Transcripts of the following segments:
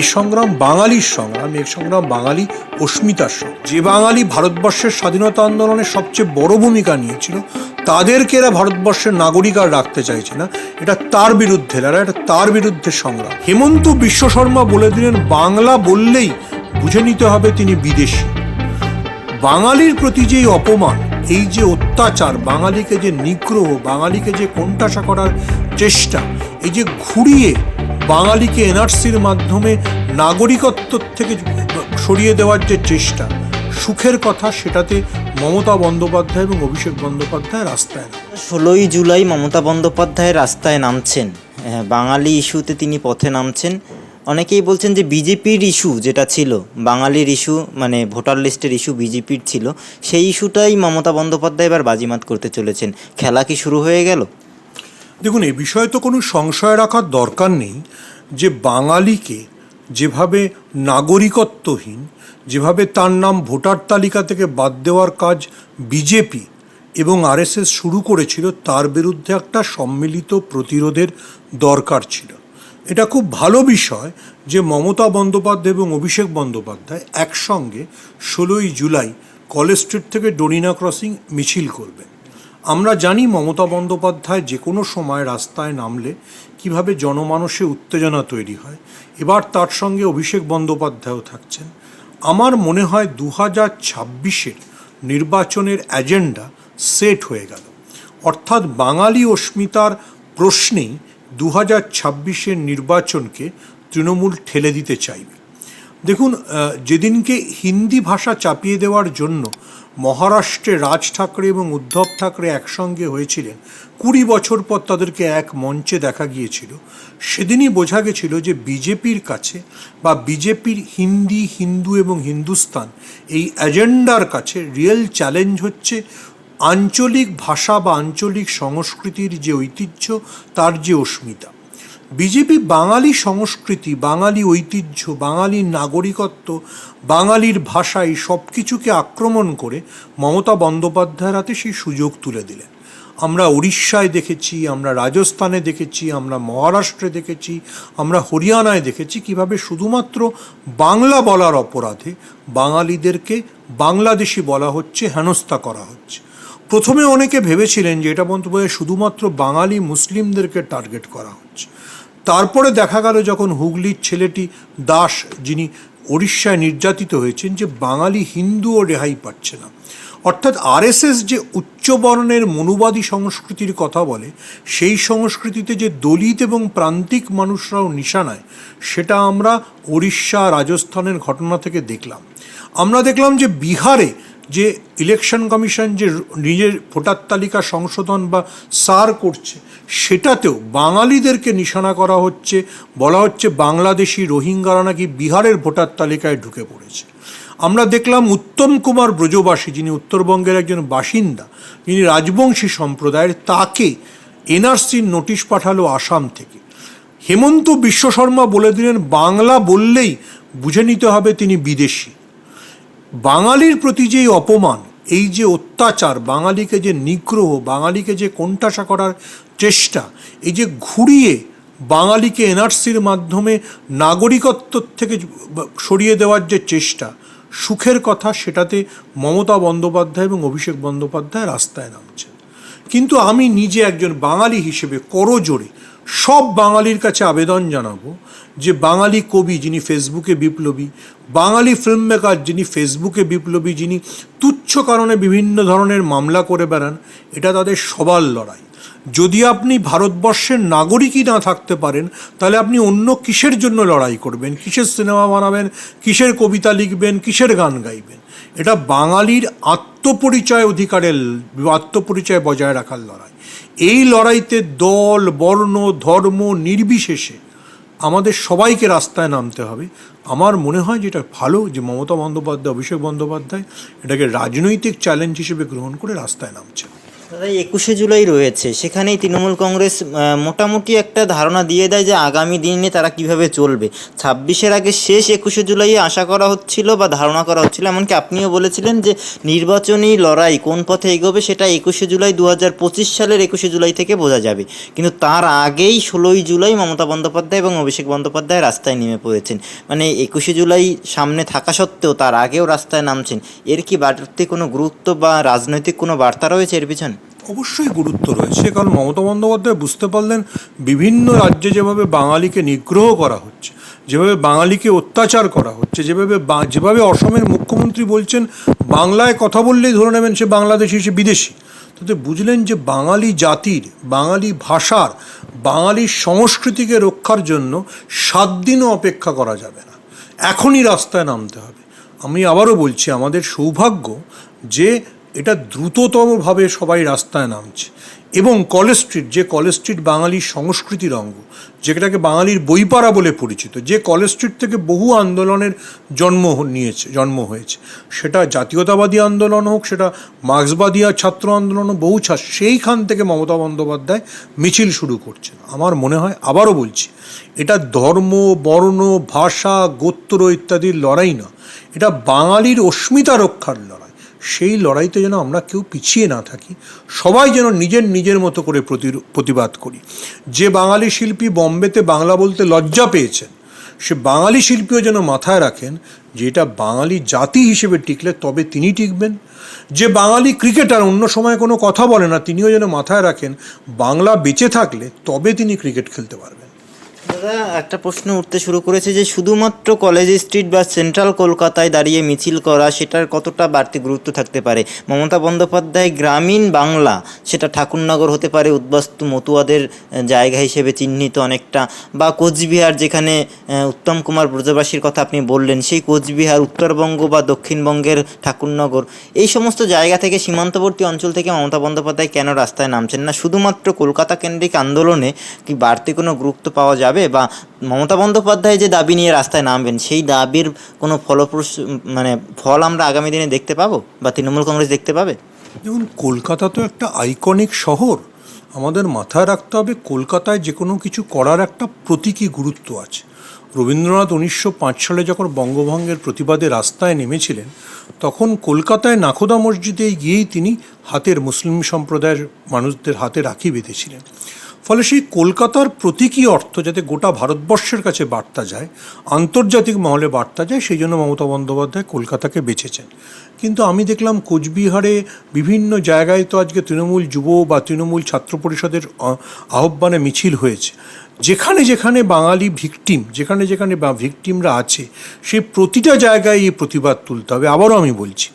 এ সংগ্রাম বাঙালির সংগ্রাম এ সংগ্রাম বাঙালি অস্মিতার সংগ্রাম। যে বাঙালি ভারতবর্ষের স্বাধীনতা আন্দোলনে সবচেয়ে বড় ভূমিকা নিয়েছিল, তাদেরকে এরা ভারতবর্ষের নাগরিক আর রাখতে চাইছে না। এটা তার বিরুদ্ধে লড়াই, এটা তার বিরুদ্ধে সংগ্রাম। হেমন্ত বিশ্ব শর্মা বলে দিলেন, বাংলা বললেই বুঝে নিতে হবে তিনি বিদেশি। বাঙালির প্রতি যে অপমান, এই যে অত্যাচার, বাঙালিকে যে নিগ্রহ, বাঙালিকে যে কোণঠাসা করার চেষ্টা, এই যে ঘুরিয়ে বাঙালিকে এনআরসির মাধ্যমে নাগরিকত্ব থেকে সরিয়ে দেওয়ার যে চেষ্টা সুখের কথা সেটাতে মমতা বন্দ্যোপাধ্যায় এবং অভিষেক বন্দ্যোপাধ্যায় রাস্তায় ষোলোই জুলাই মমতা বন্দ্যোপাধ্যায় রাস্তায় নামছেন। হ্যাঁ, বাঙালি ইস্যুতে তিনি পথে নামছেন। অনেকেই বলছেন যে বিজেপির ইস্যু যেটা ছিল বাঙালির ইস্যু মানে ভোটার লিস্টের ইস্যু বিজেপির ছিল সেই ইস্যুটাই মমতা বন্দ্যোপাধ্যায় এবার বাজিমাত করতে চলেছেন। খেলা কি শুরু হয়ে গেল? দেখুন, এ বিষয়ে তো কোনো সংশয় রাখার দরকার নেই যে বাঙালিকে যেভাবে নাগরিকত্বহীন, যেভাবে তার নাম ভোটার তালিকা থেকে বাদ দেওয়ার কাজ বিজেপি এবং আরএসএস শুরু করেছিল, তার বিরুদ্ধে একটা সম্মিলিত প্রতিরোধের দরকার ছিল। এটা খুব ভালো বিষয় যে মমতা বন্দ্যোপাধ্যায় এবং অভিষেক বন্দ্যোপাধ্যায় একসঙ্গে ষোলোই জুলাই কলেজ স্ট্রিট থেকে ডোরিনা ক্রসিং মিছিল করবেন। আমরা জানি মমতা বন্দ্যোপাধ্যায় যে কোনো সময় রাস্তায় নামলে কীভাবে জনমানসে উত্তেজনা তৈরি হয়। এবার তার সঙ্গে অভিষেক বন্দ্যোপাধ্যায়ও থাকছেন। আমার মনে হয় দু হাজার ছাব্বিশের নির্বাচনের অ্যাজেন্ডা সেট হয়ে গেল। অর্থাৎ বাঙালি অস্মিতার প্রশ্নেই দু হাজার ছাব্বিশের নির্বাচনকে তৃণমূল ঠেলে দিতে চাইবে। দেখুন যেদিনকে হিন্দি ভাষা চাপিয়ে দেওয়ার জন্য মহারাষ্ট্রে রাজ ঠাকরে এবং উদ্ধব ঠাকরে একসঙ্গে হয়েছিলেন, কুড়ি বছর পর তাদেরকে এক মঞ্চে দেখা গিয়েছিল। সেদিনই বোঝা গেছিল যে বিজেপির কাছে বা বিজেপির হিন্দি, হিন্দু এবং হিন্দুস্তান এই এজেন্ডার কাছে রিয়েল চ্যালেঞ্জ হচ্ছে আঞ্চলিক ভাষা বা আঞ্চলিক সংস্কৃতির যে ঐতিহ্য, তার যে অস্মিতা। বিজেপি বাঙালি সংস্কৃতি, বাঙালি ঐতিহ্য বাঙালির নাগরিকত্ব, বাঙালির ভাষা এই সব কিছুকে আক্রমণ করে মমতা বন্দ্যোপাধ্যায়ের হাতে সেই সুযোগ তুলে দিলেন। আমরা উড়িষ্যায় দেখেছি, আমরা রাজস্থানে দেখেছি, আমরা মহারাষ্ট্রে দেখেছি, আমরা হরিয়ানায় দেখেছি কীভাবে শুধুমাত্র বাংলা বলার অপরাধে বাঙালিদেরকে বাংলাদেশি বলা হচ্ছে, হেনস্থা করা হচ্ছে। প্রথমে অনেকে ভেবেছিলেন যে এটা বন্ধু শুধুমাত্র বাঙালি মুসলিমদেরকে টার্গেট করা হচ্ছে। তারপরে দেখা গেল যখন হুগলির ছেলেটি দাস, যিনি উড়িষ্যায় নির্যাতিত হয়েছেন, যে বাঙালি হিন্দুও রেহাই পাচ্ছে না। অর্থাৎ আরএসএস যে উচ্চবর্ণের মনুবাদী সংস্কৃতির কথা বলে, সেই সংস্কৃতিতে যে দলিত এবং প্রান্তিক মানুষরাও নিশানায়, সেটা আমরা উড়িষ্যা রাজস্থানের ঘটনা থেকে দেখলাম। আমরা দেখলাম যে বিহারে যে ইলেকশন কমিশন যে নিজের ভোটার তালিকা সংশোধন বা সার করছে, সেটাতেও বাঙালিদেরকে নিশানা করা হচ্ছে, বলা হচ্ছে বাংলাদেশি রোহিঙ্গারা নাকি বিহারের ভোটার তালিকায় ঢুকে পড়েছে। আমরা দেখলাম উত্তম কুমার ব্রজবাসী, যিনি উত্তরবঙ্গের একজন বাসিন্দা, যিনি রাজবংশী সম্প্রদায়ের, তাকে এনআরসির নোটিশ পাঠালো আসাম থেকে। হেমন্ত বিশ্ব শর্মা বলে দিলেন, বাংলা বললেই বুঝে নিতে হবে তিনি বিদেশি। বাঙালির প্রতি যে অপমান, এই যে অত্যাচার, বাঙালিকে যে নিগ্রহ, বাঙালিকে যে কোণঠাসা করার চেষ্টা, এই যে ঘুরিয়ে বাঙালিকে এনআরসির মাধ্যমে নাগরিকত্ব থেকে সরিয়ে দেওয়ার যে চেষ্টা, সুখের কথা সেটাতে মমতা বন্দ্যোপাধ্যায় এবং অভিষেক বন্দ্যোপাধ্যায় রাস্তায় নামছেন। কিন্তু আমি নিজে একজন বাঙালি হিসেবে করজোড়ে সব বাঙালির কাছে আবেদন জানাব যে বাঙালি কবি যিনি ফেসবুকে বিপ্লবী, বাঙালি ফিল্ম মেকার যিনি ফেসবুকে বিপ্লবী, যিনি তুচ্ছ কারণে বিভিন্ন ধরনের মামলা করে বেড়ান, এটা তাদের সবার লড়াই। যদি আপনি ভারতবর্ষের নাগরিকই না থাকতে পারেন, তাহলে আপনি অন্য কিসের জন্য লড়াই করবেন? কিসের সিনেমা বানাবেন? কিসের কবিতা লিখবেন? কিসের গান গাইবেন? এটা বাঙালির আত্মপরিচয় অধিকারের, আত্মপরিচয় বজায় রাখার লড়াই। এই লড়াইতে দল, বর্ণ, ধর্ম নির্বিশেষে আমাদের সবাইকে রাস্তায় নামতে হবে। আমার মনে হয় যেটা ভালো, যে মমতা বন্দ্যোপাধ্যায়, অভিষেক বন্দ্যোপাধ্যায় এটাকে রাজনৈতিক চ্যালেঞ্জ হিসেবে গ্রহণ করে রাস্তায় নামছে দাদা, একুশে জুলাই রয়েছে। সেখানেই তৃণমূল কংগ্রেস মোটামুটি একটা ধারণা দিয়ে দেয় যে আগামী দিনে তারা কীভাবে চলবে। ছাব্বিশের আগে শেষ একুশে জুলাই আশা করা হচ্ছিল বা ধারণা করা হচ্ছিল, এমনকি আপনিও বলেছিলেন যে নির্বাচনী লড়াই কোন পথে এগোবে সেটা একুশে জুলাই দু হাজার পঁচিশ সালের একুশে জুলাই থেকে বোঝা যাবে। কিন্তু তার আগেই ষোলোই জুলাই মমতা বন্দ্যোপাধ্যায় এবং অভিষেক বন্দ্যোপাধ্যায় রাস্তায় নেমে পড়েছেন। মানে একুশে জুলাই সামনে থাকা সত্ত্বেও তার আগেও রাস্তায় নামছেন। এর কি বাড়তি কোনো গুরুত্ব বা রাজনৈতিক কোনো বার্তা রয়েছে এর পিছনে? অবশ্যই গুরুত্ব রয়েছে, কারণ মমতা বন্দ্যোপাধ্যায় বুঝতে পারলেন বিভিন্ন রাজ্যে যেভাবে বাঙালিকে নিগ্রহ করা হচ্ছে, যেভাবে বাঙালিকে অত্যাচার করা হচ্ছে, যেভাবে যেভাবে অসমের মুখ্যমন্ত্রী বলছেন, বাংলায় কথা বললেই ধরে নেবেন সে বাংলাদেশি, সে বিদেশি। তাতে বুঝলেন যে বাঙালি জাতির, বাঙালি ভাষার বাঙালির সংস্কৃতিকে রক্ষার জন্য সাত দিনও অপেক্ষা করা যাবে না। এখনই রাস্তায় নামতে হবে। আমি আবারও বলছি, আমাদের সৌভাগ্য যে এটা দ্রুততমভাবে সবাই রাস্তায় নামছে। এবং কলেজ স্ট্রিট, যে কলেজ স্ট্রিট বাঙালির সংস্কৃতির অঙ্গ, যেটাকে বাঙালির বইপাড়া বলে পরিচিত, যে কলেজ স্ট্রিট থেকে বহু আন্দোলনের জন্ম নিয়েছে, জন্ম হয়েছে। সেটা জাতীয়তাবাদী আন্দোলন হোক, সেটা মার্ক্সবাদী আর ছাত্র আন্দোলন বহু ছাত্র সেইখান থেকে মমতা বন্দ্যোপাধ্যায় মিছিল শুরু করছেন। আমার মনে হয়, আবারও বলছি, এটা ধর্ম, বর্ণ, ভাষা, গোত্র ইত্যাদির লড়াই না, এটা বাঙালির অস্মিতা রক্ষার লড়াই। সেই লড়াইতে যেন আমরা কেউ পিছিয়ে না থাকি, সবাই যেন নিজের নিজের মতো করে প্রতিবাদ করি। যে বাঙালি শিল্পী বম্বেতে বাংলা বলতে লজ্জা পেয়েছেন, সে বাঙালি শিল্পীও যেন মাথায় রাখেন যে এটা বাঙালি জাতি হিসেবে টিকলে তবে তিনি টিকবেন। যে বাঙালি ক্রিকেটার অন্য সময় কোনো কথা বলে না, তিনিও যেন মাথায় রাখেন বাংলা বেঁচে থাকলে তবে তিনি ক্রিকেট খেলতে পারবেন। দাদা, একটা প্রশ্ন উঠতে শুরু করেছে যে, শুধুমাত্র কলেজ স্ট্রিট বা সেন্ট্রাল কলকাতায় দাঁড়িয়ে মিছিল করা, সেটার কতটা বাড়তি গুরুত্ব থাকতে পারে? মমতা বন্দ্যোপাধ্যায়, গ্রামীণ বাংলা, সেটা ঠাকুরনগর হতে পারে, উদ্বাস্তু মতুয়াদের জায়গা হিসেবে চিহ্নিত অনেকটা, বা কোচবিহার যেখানে উত্তম কুমার ব্রজবাসীর কথা আপনি বললেন, সেই কোচবিহার, উত্তরবঙ্গ বা দক্ষিণবঙ্গের ঠাকুরনগর, এই সমস্ত জায়গা থেকে সীমান্তবর্তী অঞ্চল থেকে মমতা বন্দ্যোপাধ্যায় কেন রাস্তায় নামছেন না? শুধুমাত্র কলকাতা কেন্দ্রিক আন্দোলনে কি বাড়তি কোনো গুরুত্ব পাওয়া যাবে? বা মমতা বন্দ্যোপাধ্যায় যে দাবি নিয়ে রাস্তায় নামবেন, সেই দাবির কোনো ফলপ্রস মানে ফল আমরা আগামী দিনে দেখতে পাবো বা তৃণমূল কংগ্রেস দেখতে পাবে? দেখুন, কলকাতা তো একটা আইকনিক শহর। আমাদের মাথায় রাখতে হবে কলকাতায় যে কোনো কিছু করার একটা প্রতীকী গুরুত্ব আছে। রবীন্দ্রনাথ উনিশশো পাঁচ সালে যখন বঙ্গভঙ্গের প্রতিবাদে রাস্তায় নেমেছিলেন, তখন কলকাতায় নাখোদা মসজিদে গিয়েই তিনি হাতের মুসলিম সম্প্রদায়ের মানুষদের হাতে রাখি বেঁধেছিলেন। ফলে সেই কলকাতার প্রতীকী অর্থ যাতে গোটা ভারতবর্ষের কাছে বার্তা যায়, আন্তর্জাতিক মহলে বার্তা যায়, সেই জন্য মমতা বন্দ্যোপাধ্যায় কলকাতাকে বেছেছেন। কিন্তু আমি দেখলাম কোচবিহারে বিভিন্ন জায়গায় তো আজকে তৃণমূল যুব বা তৃণমূল ছাত্র পরিষদের আহ্বানে মিছিল হয়েছে। যেখানে যেখানে বাঙালি ভিকটিম, যেখানে যেখানে ভিকটিমরা আছে, সে প্রতিটা জায়গায় এই প্রতিবাদ তুলতে হবে। আবারও আমি বলছি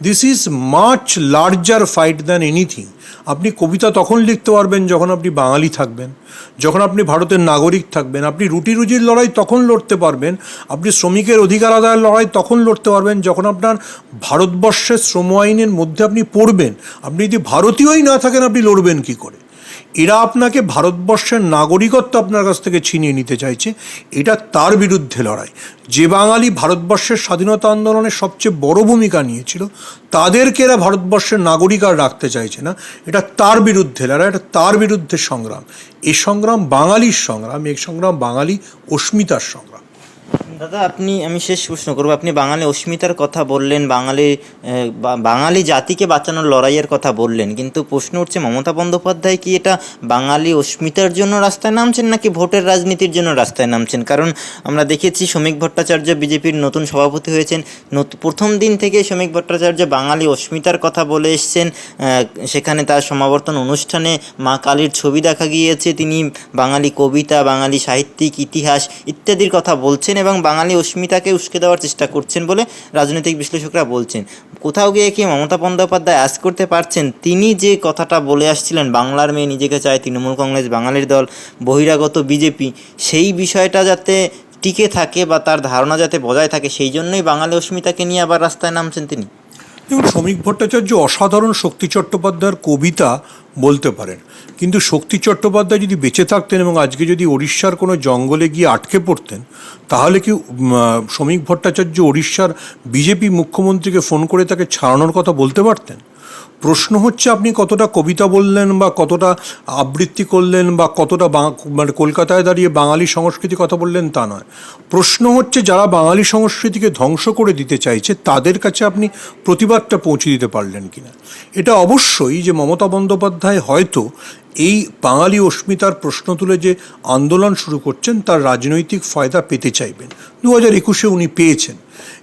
this is much larger fight than anything আপনি কবিতা তখন লিখতে পারবেন যখন আপনি বাঙালি থাকবেন, যখন আপনি ভারতের নাগরিক থাকবেন, আপনি রুটি রুজির লড়াই তখন লড়তে পারবেন, আপনি শ্রমিকের অধিকার আদায়ের লড়াই তখন লড়তে পারবেন, যখন আপনার ভারতবর্ষের শ্রম আইনের মধ্যে আপনি পড়বেন, আপনি যদি ভারতীয়ই না থাকেন আপনি লড়বেন কি করে? এরা আপনাকে ভারতবর্ষের নাগরিকত্ব আপনার কাছ থেকে ছিনিয়ে নিতে চাইছে। এটা তার বিরুদ্ধে লড়াই। যে বাঙালি ভারতবর্ষের স্বাধীনতা আন্দোলনে সবচেয়ে বড় ভূমিকা নিয়েছিল, তাদেরকে এরা ভারতবর্ষের নাগরিক আর রাখতে চাইছে না। এটা তার বিরুদ্ধে লড়াই, এটা তার বিরুদ্ধে সংগ্রাম। এ সংগ্রাম বাঙালির সংগ্রাম এই সংগ্রাম বাঙালি অস্মিতার সংগ্রাম। দাদা, আপনি, আমি শেষ প্রশ্ন করব। আপনি বাঙালি অস্মিতার কথা বললেন, বাঙালি বাঙালি জাতিকে বাঁচানোর লড়াইয়ের কথা বললেন, কিন্তু প্রশ্ন উঠছে, মমতা বন্দ্যোপাধ্যায় কি এটা বাঙালি অস্মিতার জন্য রাস্তায় নামছেন, নাকি ভোটের রাজনীতির জন্য রাস্তায় নামছেন? কারণ আমরা দেখেছি, শ্রমিক ভট্টাচার্য বিজেপির নতুন সভাপতি হয়েছেন। প্রথম দিন থেকে শ্রমিক ভট্টাচার্য বাঙালি অস্মিতার কথা বলে এসছেন। সেখানে তার সমাবর্তন অনুষ্ঠানে মা কালীর ছবি দেখা গিয়েছে, তিনি বাঙালি কবিতা, বাঙালি সাহিত্যিক, ইতিহাস ইত্যাদির কথা বলছেন। এবং বাঙালি অস্মিতাকে উস্কে দেওয়ার চেষ্টা করছেন বলে রাজনৈতিক বিশ্লেষকরা বলছেন। কোথাও গিয়ে কি মমতা বন্দ্যোপাধ্যায় আজ করতে পারছেন? তিনি যে কথাটা বলে আসছিলেন, বাংলার মেয়ে নিজেকে চায় তৃণমূল কংগ্রেস, বাঙালির দল, বহিরাগত বিজেপি, সেই বিষয়টা যাতে টিকে থাকে বা তার ধারণা যাতে বজায় থাকে, সেই জন্যই বাঙালি অস্মিতাকে নিয়ে আবার রাস্তায় নামছেন তিনি। দেখুন, শ্রমিক ভট্টাচার্য অসাধারণ শক্তি চট্টোপাধ্যায়ের কবিতা বলতে পারেন। কিন্তু শক্তি চট্টোপাধ্যায় যদি বেঁচে থাকতেন এবং আজকে যদি উড়িষ্যার কোনো জঙ্গলে গিয়ে আটকে পড়তেন, তাহলে কি শ্রমিক ভট্টাচার্য উড়িষ্যার বিজেপি মুখ্যমন্ত্রীকে ফোন করে তাকে ছাড়ানোর কথা বলতে পারতেন? প্রশ্ন হচ্ছে আপনি কতটা কবিতা বললেন বা কতটা আবৃত্তি করলেন বা কতটা মানে কলকাতায় দাঁড়িয়ে বাঙালি সংস্কৃতি কথা বললেন তা নয়। প্রশ্ন হচ্ছে যারা বাঙালি সংস্কৃতিকে ধ্বংস করে দিতে চাইছে, তাদের কাছে আপনি প্রতিবাদটা পৌঁছে দিতে পারলেন কিনা? এটা অবশ্যই যে মমতা বন্দ্যোপাধ্যায় হয়তো এই বাঙালি অস্মিতার প্রশ্ন তুলে যে আন্দোলন শুরু করছেন, তার রাজনৈতিক ফায়দা পেতে চাইবেন। দু হাজার একুশে উনি পেয়েছেন।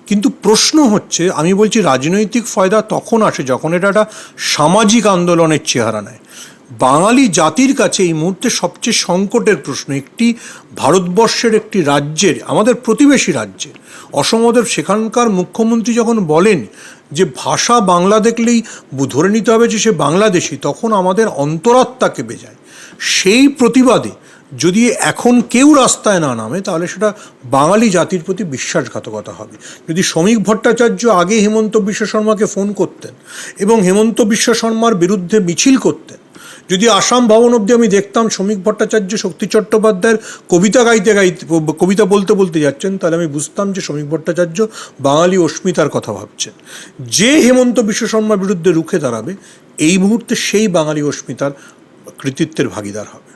কিন্তু প্রশ্ন হচ্ছে, আমি বলছি রাজনৈতিক ফায়দা তখন আসে যখন এটা একটা সামাজিক আন্দোলনের চেহারা নেয়। বাঙালি জাতির কাছে এই মুহূর্তে সবচেয়ে সংকটের প্রশ্ন, একটি ভারতবর্ষের একটি রাজ্যের, আমাদের প্রতিবেশী রাজ্যের। অসমদেব সেখানকার মুখ্যমন্ত্রী যখন বলেন যে ভাষা বাংলা দেখলেই ধরে নিতে হবে যে সে বাংলাদেশি, তখন আমাদের অন্তরাত্মা কেঁপে যায় সেই প্রতিবাদে যদি এখন কেউ রাস্তায় না নামে, তাহলে সেটা বাঙালি জাতির প্রতি বিশ্বাসঘাতকতা হবে। যদি শ্রমিক ভট্টাচার্য আগে হেমন্ত বিশ্ব শর্মাকে ফোন করতেন এবং হেমন্ত বিশ্ব শর্মার বিরুদ্ধে মিছিল করতেন যদি আসাম ভবন অবধি আমি দেখতাম শ্রমিক ভট্টাচার্য শক্তি চট্টোপাধ্যায়ের কবিতা গাইতে গাইতে, কবিতা বলতে বলতে যাচ্ছেন, তাহলে আমি বুঝতাম যে শ্রমিক ভট্টাচার্য বাঙালি অস্মিতার কথা ভাবছেন। যে হেমন্ত বিশ্ব শর্মার বিরুদ্ধে রুখে দাঁড়াবে, এই মুহূর্তে সেই বাঙালি অস্মিতার কৃতিত্বের ভাগিদার হবে।